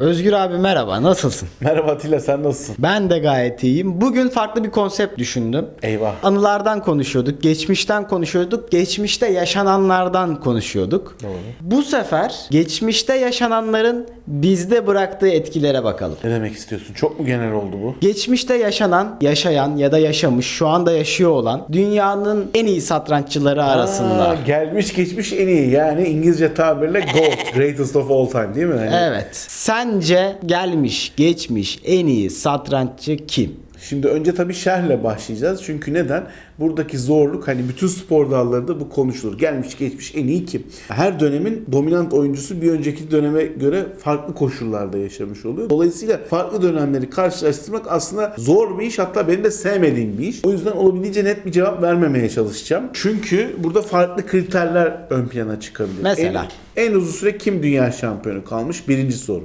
Özgür abi merhaba nasılsın? Merhaba Atilla sen nasılsın? Ben de gayet iyiyim. Bugün farklı bir konsept düşündüm. Eyvah. Anılardan konuşuyorduk, geçmişten konuşuyorduk, geçmişte yaşananlardan konuşuyorduk. Doğru. Bu sefer geçmişte yaşananların bizde bıraktığı etkilere bakalım. Ne demek istiyorsun? Çok mu genel oldu bu? Geçmişte yaşanan, yaşayan ya da yaşamış, şu anda yaşıyor olan dünyanın en iyi satranççıları arasında. Aa, gelmiş geçmiş en iyi yani İngilizce tabirle GOAT, greatest of all time değil mi? Hani Evet. Sence gelmiş, geçmiş en iyi satranççı kim? Şimdi önce tabii şerhle başlayacağız. Çünkü neden? Buradaki zorluk hani bütün spor dallarında bu konuşulur. Gelmiş geçmiş en iyi kim? Her dönemin dominant oyuncusu bir önceki döneme göre farklı koşullarda yaşamış oluyor. Dolayısıyla farklı dönemleri karşılaştırmak aslında zor bir iş. Hatta benim de sevmediğim bir iş. O yüzden olabildiğince net bir cevap vermemeye çalışacağım. Çünkü burada farklı kriterler ön plana çıkabilir. Mesela? En, en uzun süre kim dünya şampiyonu kalmış? Birinci soru.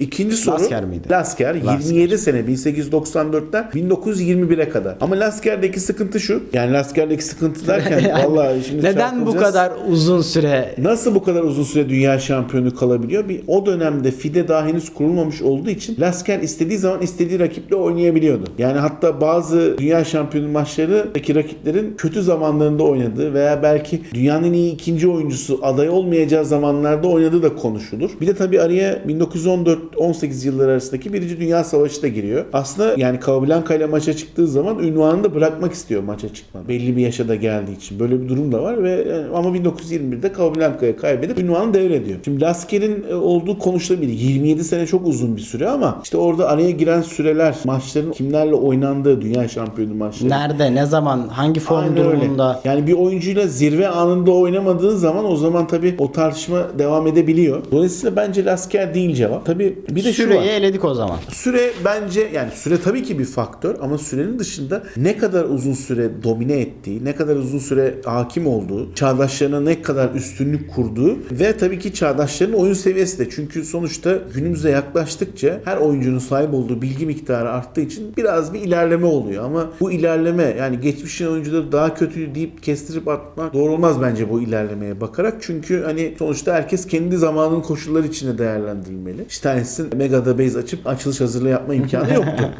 İkinci soru Lasker miydi? Lasker, Lasker. 27 sene 1894'ten 1921'e kadar. Ama Lasker'deki sıkıntı şu. Yani Lasker'deki sıkıntı derken vallahi şimdi Neden bu kadar uzun süre Nasıl bu kadar uzun süre dünya şampiyonu kalabiliyor? Bir o dönemde FIDE daha henüz kurulmamış olduğu için Lasker istediği zaman istediği rakiple oynayabiliyordu. Yani hatta bazı dünya şampiyonu maçlarındaki rakiplerin kötü zamanlarında oynadığı veya belki dünyanın iyi ikinci oyuncusu aday olmayacağı zamanlarda oynadığı da konuşulur. Bir de tabii araya 1914-18 yılları arasındaki Birinci Dünya Savaşı da giriyor. Aslında yani Casablanca ile maça çıktığı zaman ünvanını da bırakmak istiyor maça çıkmadan. Belli bir yaşa da geldiği için. Böyle bir durum da var ve yani ama 1921'de Casablanca'ya kaybedip ünvanı devrediyor. Şimdi Lasker'in e, olduğu konuşulabilir. 27 sene çok uzun bir süre ama işte orada araya giren süreler, maçların kimlerle oynandığı dünya şampiyonu maçları. nerede, ne zaman, hangi form Aynen öyle. durumunda? Yani bir oyuncuyla zirve anında oynamadığın zaman o zaman tabii o tartışma devam edebiliyor. Dolayısıyla bence Lasker değil cevap. Tabii bir de şu Süreyi var. eledik o zaman. Süre bence yani süre tabii ki bir faktör ama sürenin dışında ne kadar uzun süre domine ettiği, ne kadar uzun süre hakim olduğu, çağdaşlarına ne kadar üstünlük kurduğu ve tabii ki çağdaşların oyun seviyesi de. Çünkü sonuçta günümüze yaklaştıkça her oyuncunun sahip olduğu bilgi miktarı arttığı için biraz bir ilerleme oluyor ama bu ilerleme yani geçmişin oyuncuları daha kötü deyip kestirip atmak doğru olmaz bence bu ilerlemeye bakarak. Çünkü hani sonuçta herkes kendi zamanının koşulları içinde değerlendirilmeli. İşte tanesinin Mega Base açıp açılış hazırlığı yapma imkanı yoktu.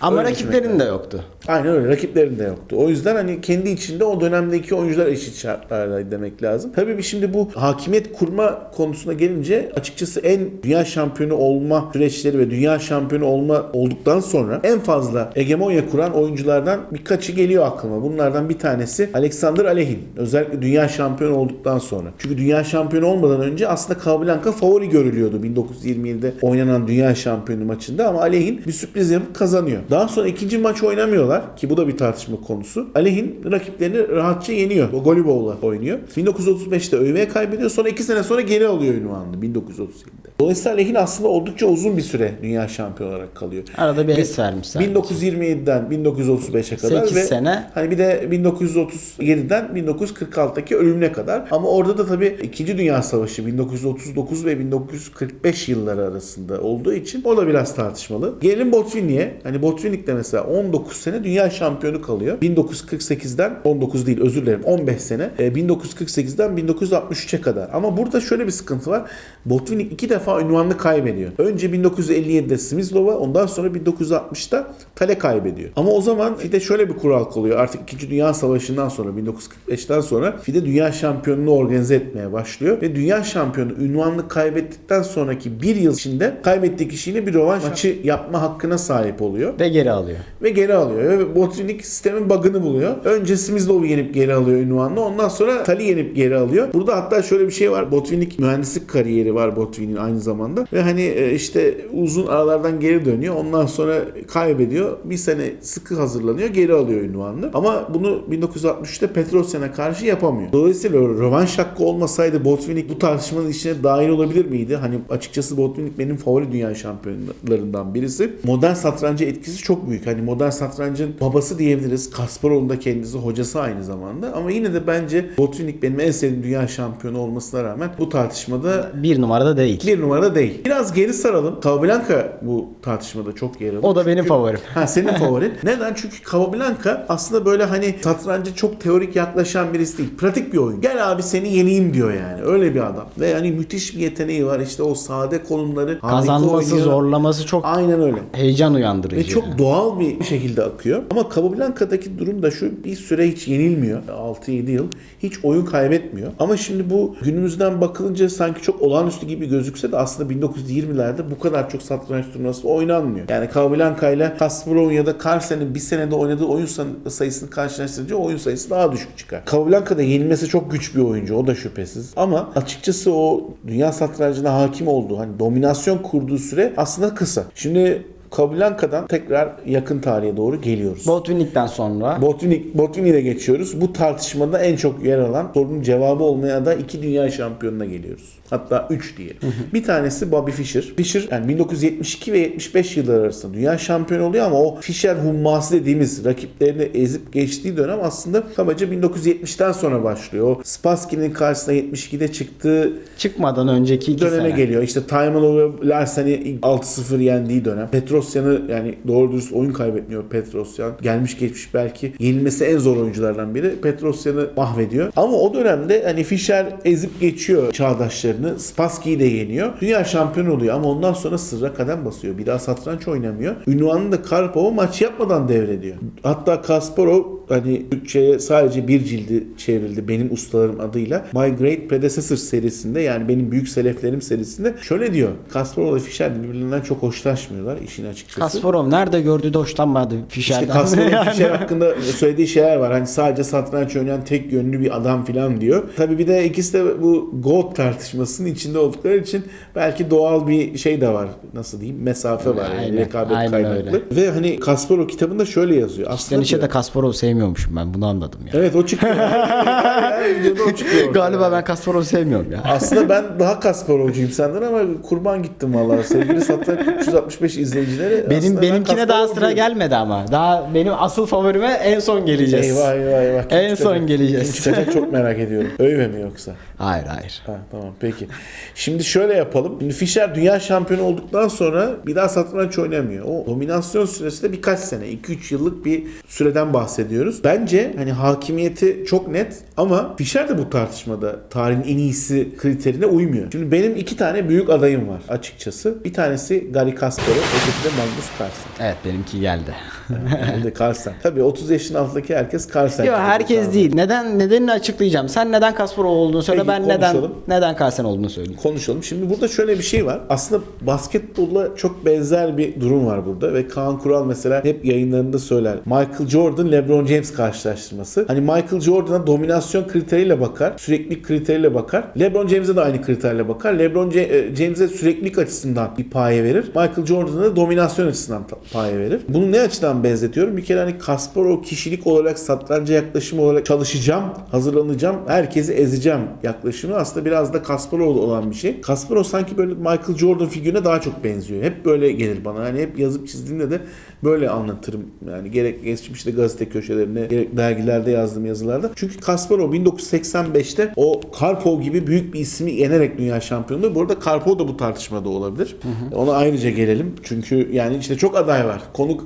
Ama Öyle rakiplerin de yoktu. Aynen öyle. Rakiplerin de yoktu. O yüzden hani kendi içinde o dönemdeki oyuncular eşit şartlarda demek lazım. Tabii bir şimdi bu hakimiyet kurma konusuna gelince açıkçası en dünya şampiyonu olma süreçleri ve dünya şampiyonu olma olduktan sonra en fazla hegemonya kuran oyunculardan birkaçı geliyor aklıma. Bunlardan bir tanesi Alexander Alehin. Özellikle dünya şampiyonu olduktan sonra. Çünkü dünya şampiyonu olmadan önce aslında Casablanca favori görülüyordu 1927'de oynanan dünya şampiyonu maçında ama Alehin bir sürpriz yapıp kazanıyor. Daha sonra ikinci maç oynamıyorlar ki bu da bir tartışma konusu. Alehin rakiplerini rahatça yeniyor. O Golibow'la oynuyor. 1935'te ÖV kaybediyor. Sonra iki sene sonra geri alıyor ünvanını 1937'de. Dolayısıyla Alehin aslında oldukça uzun bir süre dünya şampiyonu olarak kalıyor. Arada bir es vermiş sadece. 1927'den 1935'e kadar 8 ve sene. hani bir de 1937'den 1946'daki ölümüne kadar. Ama orada da tabii 2. Dünya Savaşı 1939 ve 1945 yılları arasında olduğu için o da biraz tartışmalı. Gelelim Botvinnik'e. Hani Botvinnik de mesela 19 sene dünya şampiyonu kalıyor. 1948'den 19 değil özür dilerim 15 sene. E, 1948'den 1963'e kadar. Ama burada şöyle bir sıkıntı var. Botvinnik iki defa ünvanını kaybediyor. Önce 1957'de Smyslova ondan sonra 1960'da Tale kaybediyor. Ama o zaman FIDE şöyle bir kural koyuyor. Artık 2. Dünya Savaşı'ndan sonra 1945'ten sonra FIDE dünya şampiyonunu organize etmeye başlıyor. Ve dünya şampiyonu ünvanını kaybettikten sonraki bir yıl içinde kaybettiği kişiyle bir rövanş maçı yapma hakkına sahip oluyor Ve geri alıyor. ve geri alıyor. Ve Botvinnik sistemin bug'ını buluyor. Önce Smyslov'u yenip geri alıyor ünvanını. Ondan sonra Tali yenip geri alıyor. Burada hatta şöyle bir şey var. Botvinnik mühendislik kariyeri var Botvinnik'in aynı zamanda. Ve hani e, işte uzun aralardan geri dönüyor. Ondan sonra kaybediyor. Bir sene sıkı hazırlanıyor. Geri alıyor ünvanını. Ama bunu 1963'te Petrosyan'a karşı yapamıyor. Dolayısıyla rövanş hakkı olmasaydı Botvinnik bu tartışmanın içine dahil olabilir miydi? Hani açıkçası Botvinnik benim favori dünya şampiyonlarından birisi. Modern satranca etkisi çok büyük. Hani modern satrancın babası diyebiliriz. Kasparov'un da kendisi hocası aynı zamanda. Ama yine de bence Botvinnik benim en sevdiğim dünya şampiyonu olmasına rağmen bu tartışmada Bir numarada değil. bir numarada değil. Biraz geri saralım. Capablanca bu tartışmada çok yer alıyor. O da benim Çünkü- favorim. Ha senin favorin. Neden? Çünkü Capablanca aslında böyle hani satranca çok teorik yaklaşan birisi değil. Pratik bir oyun. Gel abi seni yeneyim diyor yani. Öyle bir adam. Ve hani müthiş bir yeteneği var. İşte o sade konumları Kazanması, oynuyor. zorlaması çok Aynen öyle. heyecan uyandırıcı. Ve çok doğal bir şekilde akıyor. Ama Capablanca'daki durum da şu bir süre hiç yenilmiyor. 6-7 yıl. Hiç oyun kaybetmiyor. Ama şimdi bu günümüzden bakılınca sanki çok olağanüstü gibi gözükse de aslında 1920'lerde bu kadar çok satranç turnuvası oynanmıyor. Yani Capablanca ile Kasparov ya da Carlsen'in bir senede oynadığı oyun sayısını karşılaştırınca oyun sayısı daha düşük çıkar. Capablanca'da yenilmesi çok güç bir oyuncu. O da şüphesiz. Ama açıkçası o dünya satrancına hakim olduğu hani dominasyon kurduğu süre aslında kısa. Şimdi Capablanca'dan tekrar yakın tarihe doğru geliyoruz. Botvinnik'ten sonra Botvinnik, Botvinnik'e geçiyoruz. Bu tartışmada en çok yer alan sorunun cevabı olmaya da iki dünya şampiyonuna geliyoruz. Hatta üç diye. bir tanesi Bobby Fischer. Fischer yani 1972 ve 75 yılları arasında dünya şampiyonu oluyor ama o Fischer humması dediğimiz rakiplerini ezip geçtiği dönem aslında kabaca 1970'ten sonra başlıyor. O Spassky'nin karşısına 72'de çıktığı çıkmadan önceki iki döneme sene. geliyor. İşte Taymanov ve Larsen'i ilk 6-0 yendiği dönem. Petrosyan'ı yani doğru dürüst oyun kaybetmiyor Petrosyan. Gelmiş geçmiş belki yenilmesi en zor oyunculardan biri. Petrosyan'ı mahvediyor. Ama o dönemde hani Fischer ezip geçiyor çağdaşlarını. Spassky'yi de yeniyor. Dünya şampiyonu oluyor ama ondan sonra sırra kadem basıyor. Bir daha satranç oynamıyor. Ünvanını da Karpov'a maç yapmadan devrediyor. Hatta Kasparov hani Türkçe'ye sadece bir cildi çevrildi benim ustalarım adıyla. My Great Predecessor serisinde yani benim büyük seleflerim serisinde şöyle diyor. Kasparov ile Fischer birbirlerinden çok hoşlaşmıyorlar işin açıkçası. Kasparov nerede gördü de hoşlanmadı Fischer'den. İşte Kasparov Yani. Fischer hakkında söylediği şeyler var. Hani sadece satranç oynayan tek yönlü bir adam falan diyor. Tabii bir de ikisi de bu GOAT tartışmasının içinde oldukları için belki doğal bir şey de var. Nasıl diyeyim? Mesafe var. Yani Aynen, rekabet aynen kaynaklı. öyle. Ve hani Kasparov kitabında şöyle yazıyor. Aslında diyor- de Kasparov sevmiyormuşum ben bunu anladım ya. Evet o çıkıyor. O çıkıyor. Galiba ben Kasparov sevmiyorum ya. Aslında ben daha Kasparov'cuyum senden ama kurban gittim vallahi. Sevgili Satranç 365 izleyicileri. Benim benimkine daha sıra gelmedi ama. Daha benim asıl favorime en son geleceğiz. Eyvah eyvah eyvah. Kim En son geleceğiz. Çıkacak çok merak ediyorum. Övme mi yoksa? Hayır hayır. Ha, tamam peki. Şimdi şöyle yapalım. Şimdi Fischer dünya şampiyonu olduktan sonra bir daha satranç oynamıyor. O dominasyon süresi de birkaç sene. 2-3 yıllık bir süreden bahsediyoruz. Bence hani hakimiyeti çok net ama Fischer de bu tartışmada tarihin en iyisi kriterine uymuyor. Şimdi benim iki tane büyük adayım var açıkçası. Bir tanesi Gary Kasparov, öteki Magnus Carlsen. Evet benimki geldi. De Carlsen. Tabii 30 yaşın altındaki herkes Carlsen. Yok herkes değil. Neden nedenini açıklayacağım. Sen neden Kasparov olduğunu söyle. Peki, ben neden konuşalım. neden Carlsen olduğunu söyleyeyim. konuşalım. Şimdi burada şöyle bir şey var. Aslında basketbolla çok benzer bir durum var burada ve Kaan Kural mesela hep yayınlarında söyler. Michael Jordan LeBron James karşılaştırması. Hani Michael Jordan'a dominasyon kriteriyle bakar, süreklilik kriteriyle bakar. LeBron James'e de aynı kriterle bakar. LeBron e, James'e süreklilik açısından bir paye verir. Michael Jordan'a da dominasyon açısından paye verir. Bunu ne açıdan benzetiyorum? Bir kere hani Kasparov kişilik olarak satranca yaklaşım olarak çalışacağım, hazırlanacağım, herkesi ezeceğim yaklaşımı aslında biraz da Kasparov'la olan bir şey. Kasparov sanki böyle Michael Jordan figürüne daha çok benziyor. Hep böyle gelir bana. Hani hep yazıp çizdiğimde de böyle anlatırım. Yani gerek geçmişte gazete köşelerine, gerek dergilerde yazdığım yazılarda. Çünkü Kasparov 1985'te o Karpov gibi büyük bir ismi yenerek dünya şampiyonu. Bu arada Karpov da bu tartışmada olabilir. Ona ayrıca gelelim. Çünkü yani işte çok aday var. Konu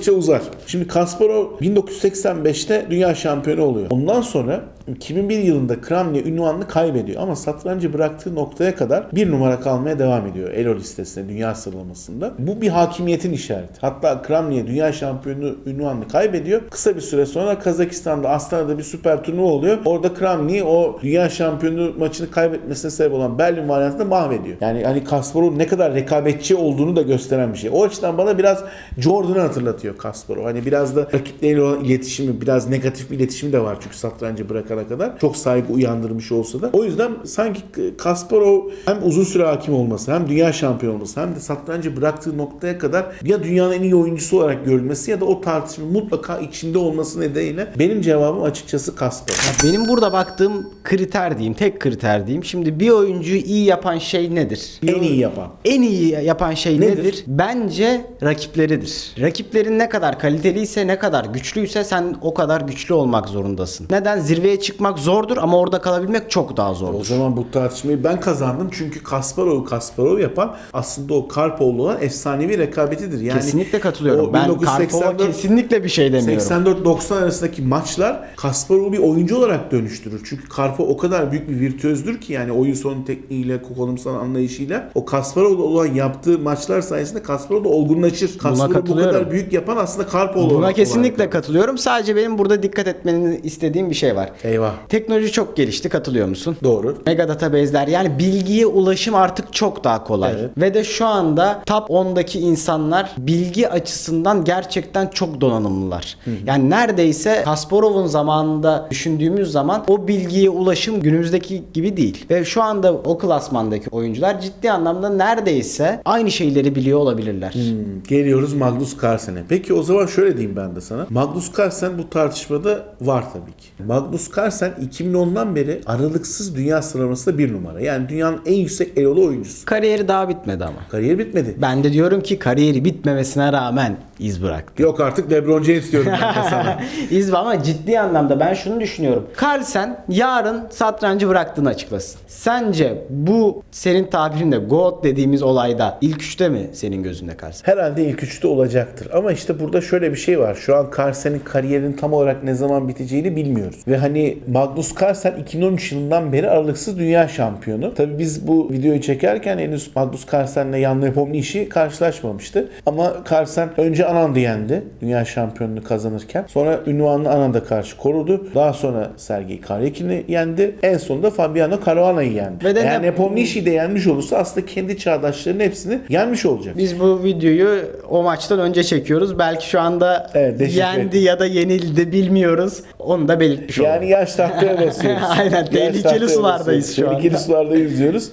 uzadıkça uzar. Şimdi Kasparov 1985'te dünya şampiyonu oluyor. Ondan sonra 2001 yılında Kramnik ünvanını kaybediyor ama satrancı bıraktığı noktaya kadar bir numara kalmaya devam ediyor Elo listesinde, dünya sıralamasında. Bu bir hakimiyetin işareti. Hatta Kramnik'e dünya şampiyonu ünvanını kaybediyor. Kısa bir süre sonra Kazakistan'da Astana'da bir süper turnuva oluyor. Orada Kramnik o dünya şampiyonu maçını kaybetmesine sebep olan Berlin varyantını mahvediyor. Yani hani Kasparov ne kadar rekabetçi olduğunu da gösteren bir şey. O açıdan bana biraz Jordan'ı hatırlatıyor Kasparov. Hani biraz da rakipleriyle olan iletişimi, biraz negatif bir iletişimi de var çünkü satrancı bırakana kadar. Çok saygı uyandırmış olsa da. O yüzden sanki Kasparov hem uzun süre hakim olması, hem dünya şampiyonu olması, hem de satrancı bıraktığı noktaya kadar ya dünyanın en iyi oyuncusu olarak görülmesi ya da o tartışmanın mutlaka içinde olması nedeniyle benim cevabım açıkçası Kasparov. Benim burada baktığım kriter diyeyim, tek kriter diyeyim. Şimdi bir oyuncuyu iyi yapan şey nedir? En iyi yapan. En iyi yapan şey Nedir? nedir? Bence rakipleridir. Rakiplerin ne kadar kaliteliyse, ne kadar güçlüyse sen o kadar güçlü olmak zorundasın. Neden? Zirveye çıkmak zordur ama orada kalabilmek çok daha O zordur. zaman bu tartışmayı ben kazandım çünkü Kasparov'u Kasparov yapan aslında o Karpov'la olan efsanevi rekabetidir. Yani kesinlikle katılıyorum. o Ben Karpov'a 1984 kesinlikle bir şey demiyorum. 84-90 arasındaki maçlar Kasparov'u bir oyuncu olarak dönüştürür. Çünkü Karpov o kadar büyük bir virtüözdür ki yani oyun sonu tekniğiyle, konumsal anlayışıyla o Kasparov'la olan yaptığı maçlar sayesinde Kasparov da olgunlaşır. Kasparov'u bu kadar büyük yapan aslında Karpov Buna kesinlikle katılıyorum. Sadece benim burada dikkat etmeni istediğim bir şey var. Eyvah. Teknoloji çok gelişti katılıyor musun? Doğru. Mega database'ler yani bilgiye ulaşım artık çok daha kolay. Evet. Ve de şu anda top 10'daki insanlar bilgi açısından gerçekten çok donanımlılar. Yani neredeyse Kasparov'un zamanında düşündüğümüz zaman o bilgiye ulaşım günümüzdeki gibi değil. Ve şu anda o klasmandaki oyuncular ciddi anlamda neredeyse aynı şeyleri biliyor olabilirler. Hmm, Geliyoruz Magnus Carlsen'e. Peki o zaman şöyle diyeyim ben de sana. Magnus Carlsen bu tartışmada var tabii ki. Magnus Carlsen 2010'dan beri aralıksız dünya sıralamasında bir numara. Yani dünyanın en yüksek elolu oyuncusu. Kariyeri daha bitmedi ama. Kariyer bitmedi. Ben de diyorum ki kariyeri bitmemesine rağmen iz bıraktı. Yok artık LeBron James diyorum ben sana. İz ama ciddi anlamda ben şunu düşünüyorum. Carlsen yarın satrancı bıraktığını açıklasın. Sence bu senin tabirinle GOAT dediğimiz olayda ilk üçte mi senin gözünde Carlsen? Herhalde ilk üçte olacaktır. Ama işte burada şöyle bir şey var. Şu an Carlsen'in kariyerinin tam olarak ne zaman biteceğini bilmiyoruz. Ve hani Magnus Carlsen 2013 yılından beri aralıksız dünya şampiyonu. Tabii biz bu videoyu çekerken henüz Magnus Carlsen'le Jan Nepomniachtchi karşılaşmamıştı. Ama Carlsen önce Anand'ı yendi. Dünya şampiyonluğunu kazanırken. Sonra ünvanını Anand'a karşı korudu. Daha sonra Sergey Karyakin'i yendi. En sonunda Fabiano Caruana'yı yendi. Ve de Eğer Nep- Nepomniachtchi'yi de yenmiş olursa aslında kendi çağdaşlarının hepsini yenmiş olacak. Biz bu videoyu o maçtan önce çekiyoruz. Belki şu anda Evet, yendi ya da yenildi bilmiyoruz. Onu da belirtmiş olalım. Yani yaş tahtaya basıyoruz. Aynen, Yaş tehlikeli sulardayız basıyoruz. şu anda. Tehlikeli sularda yüzüyoruz.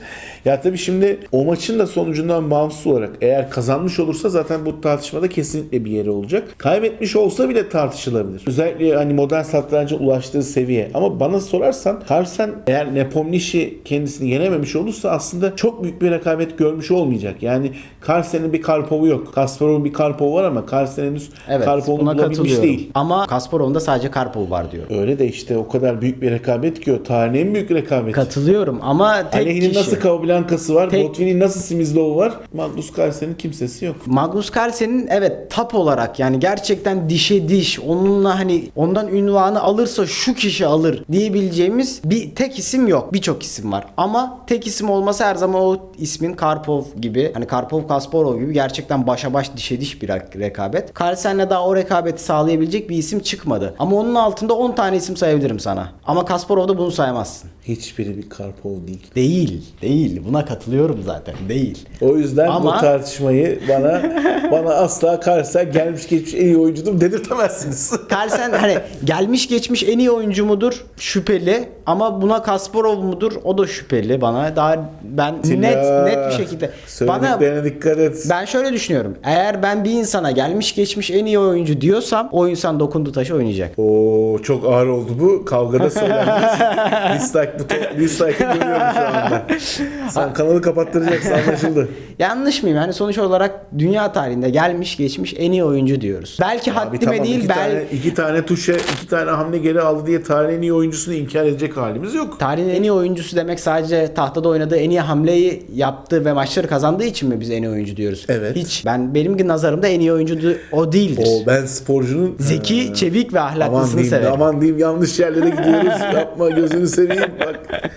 Ya tabii şimdi o maçın da sonucundan bağımsız olarak eğer kazanmış olursa zaten bu tartışmada kesinlikle bir yeri olacak. Kaybetmiş olsa bile tartışılabilir. Özellikle hani modern satranca ulaştığı seviye. Ama bana sorarsan Carlsen eğer Nepomniachtchi kendisini yenememiş olursa aslında çok büyük bir rekabet görmüş olmayacak. Yani Carlsen'in bir Karpov'u yok. Kasparov'un bir Karpov'u var ama Carlsen henüz Evet, Karpov'u bulabilmiş değil. Ama Kasparov'un da sadece Karpov var diyor. Öyle de işte o kadar büyük bir rekabet ki o tarihin en büyük rekabeti. Katılıyorum ama tek Aleyhinin kişi. nasıl Capablanca'sı var, Tek- Botvin'in nasıl Simizlov'u var, Magnus Carlsen'in kimsesi yok. Magnus Carlsen'in evet tap olarak yani gerçekten dişe diş onunla hani ondan ünvanı alırsa şu kişi alır diyebileceğimiz bir tek isim yok. Birçok isim var. Ama tek isim olması her zaman o ismin Karpov gibi hani Karpov Kasparov gibi gerçekten başa baş dişe diş bir rekabet. Carlsen'le daha o rekabeti sağlayabilecek bir isim çıkmadı. Ama onun altında 10 tane isim sayabilirim sana. Ama Kasparov'da bunu saymazsın. Hiçbiri bir Karpov değil. Değil. Değil. Buna katılıyorum zaten. Değil. O yüzden Ama- bu tartışmayı bana bana asla Carlsen gelmiş geçmiş en iyi oyuncudum dedirtemezsiniz. Carlsen hani gelmiş geçmiş en iyi oyuncu mudur? Şüpheli. Ama buna Kasparov mudur? O da şüpheli bana. Daha ben net net bir şekilde. Bana dikkat et. ben şöyle düşünüyorum. Eğer ben bir insana gelmiş geçmiş en iyi oyuncu diyorsam o insan dokundu taşı oynayacak. Oo çok ağır oldu bu. Kavgada söylenmez. dislike buton, dislike'ı görüyorum şu anda. Sen kanalı kapattıracaksın anlaşıldı. Yanlış mıyım? Yani sonuç olarak dünya tarihinde gelmiş geçmiş en iyi oyuncu diyoruz. Belki Abi haddime tamam, değil iki, belki tane, iki tane tuşa iki tane hamle geri aldı diye tarihin en iyi oyuncusunu inkar edecek halimiz yok. Tarihin en iyi oyuncusu demek sadece tahtada oynadığı en iyi hamleyi yaptığı ve maçları kazandığı için mi biz en iyi oyuncu diyoruz? Evet. Hiç. Ben benim nazarımda en iyi oyuncu o değildir. O ben sporcunun Zeki, Ee, çevik ve aman ahlaklısını diyeyim, severim. aman diyeyim yanlış yerlere gidiyoruz. Yapma gözünü seveyim bak.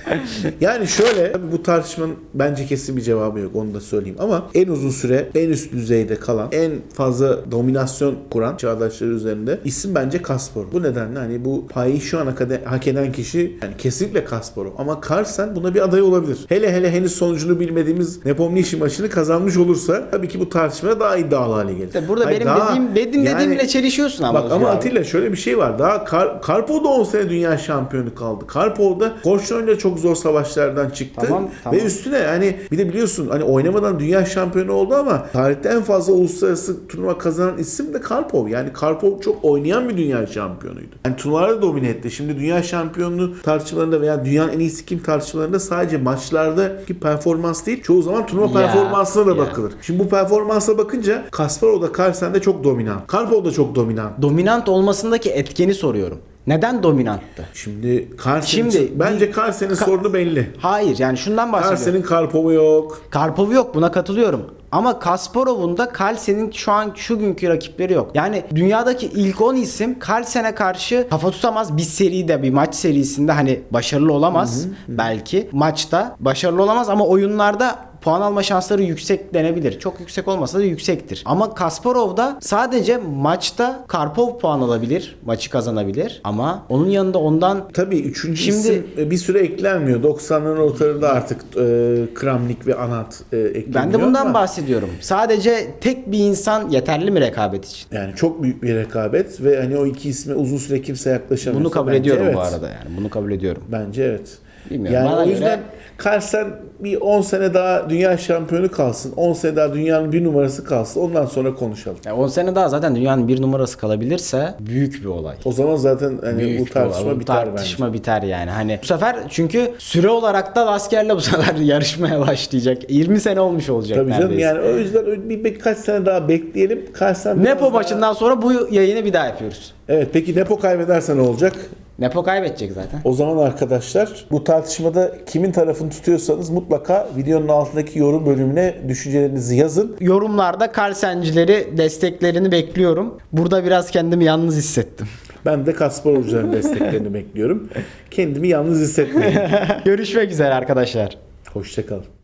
Yani şöyle bu tartışmanın bence kesin bir cevabı yok onu da söyleyeyim ama en uzun süre en üst düzeyde kalan en fazla dominasyon kuran çağdaşları üzerinde isim bence Kasparov. Bu nedenle hani bu payı şu ana kadar hak eden kişi yani kesinlikle Kasparov ama Carlsen buna bir aday olabilir. Hele hele henüz sonucunu bilmediğimiz Nepomniachtchi maçını kazanmış olursa tabii ki bu tartışmada daha iddialı hale gelir. İşte burada Hayır, benim daha- dediğim, benim yani- dediğimle çelişiyorsun ama. Bak ama abi. Atilla şöyle bir şey var. Daha Kar Karpov da 10 sene dünya şampiyonu kaldı. Karpov da Korşoy'la çok zor savaşlardan çıktı. Tamam, tamam. Ve üstüne hani bir de biliyorsun hani oynamadan dünya şampiyonu oldu ama tarihte en fazla uluslararası turnuva kazanan isim de Karpov. Yani Karpov çok oynayan bir dünya şampiyonuydu. Yani turnuvalarda domine etti. Şimdi dünya şampiyonluğu tartışmalarında veya dünyanın en iyisi kim tartışmalarında sadece maçlardaki performans değil çoğu zaman turnuva Ya, performansına da ya. bakılır. Şimdi bu performansa bakınca Kasparov da Carlsen de çok dominant. Karpov da çok dominant. dominant olmasındaki etkeni soruyorum. Neden dominanttı? Şimdi Carlsen Şimdi bence Carlsen'in Ka- sorunu belli. Hayır yani şundan bahsediyorum. Carlsen'in Karpov'u yok. Karpov yok buna katılıyorum. Ama Kasparov'un da Carlsen'in şu an şu günkü rakipleri yok. Yani dünyadaki ilk 10 isim Carlsen'e karşı kafa tutamaz bir seride bir maç serisinde hani başarılı olamaz belki. Maçta başarılı olamaz ama oyunlarda puan alma şansları yüksek denebilir. Çok yüksek olmasa da yüksektir. Ama Kasparov'da sadece maçta Karpov puan alabilir. Maçı kazanabilir. Ama onun yanında ondan Tabii üçüncü Şimdi- isim e, bir süre eklenmiyor. 90'ların ortalarında artık e, Kramnik ve Anat e, ekleniyor. ben de bundan ama bahsediyorum. Sadece tek bir insan yeterli mi rekabet için? Yani çok büyük bir rekabet ve hani o iki isme uzun süre kimse yaklaşamıyor. Bunu kabul ediyorum evet. bu arada yani. Bunu kabul ediyorum. Bence evet. Bilmiyorum, Yani bana o göre- yüzden Carlsen bir 10 sene daha dünya şampiyonu kalsın. 10 sene daha dünyanın bir numarası kalsın. Ondan sonra konuşalım. Ya 10 sene daha zaten dünyanın bir numarası kalabilirse büyük bir olay. O zaman zaten hani Büyük bu tartışma olay. Bu biter tartışma biter yani. Hani bu sefer çünkü süre olarak da Lasker'le bu sefer yarışmaya başlayacak. 20 sene olmuş olacak bence. Tabii neredeyse. canım yani o yüzden bir birkaç sene daha bekleyelim. Carlsen Nepo daha- maçından sonra bu yayını bir daha yapıyoruz. Evet peki Nepo kaybederse ne olacak? Nepo kaybedecek zaten. O zaman arkadaşlar bu tartışmada kimin tarafını tutuyorsanız mutlaka videonun altındaki yorum bölümüne düşüncelerinizi yazın. Yorumlarda Carlsen'cileri desteklerini bekliyorum. Burada biraz kendimi yalnız hissettim. Ben de Kasparovcuların desteklerini bekliyorum. Kendimi yalnız hissetmeyin. Görüşmek üzere arkadaşlar. Hoşçakalın.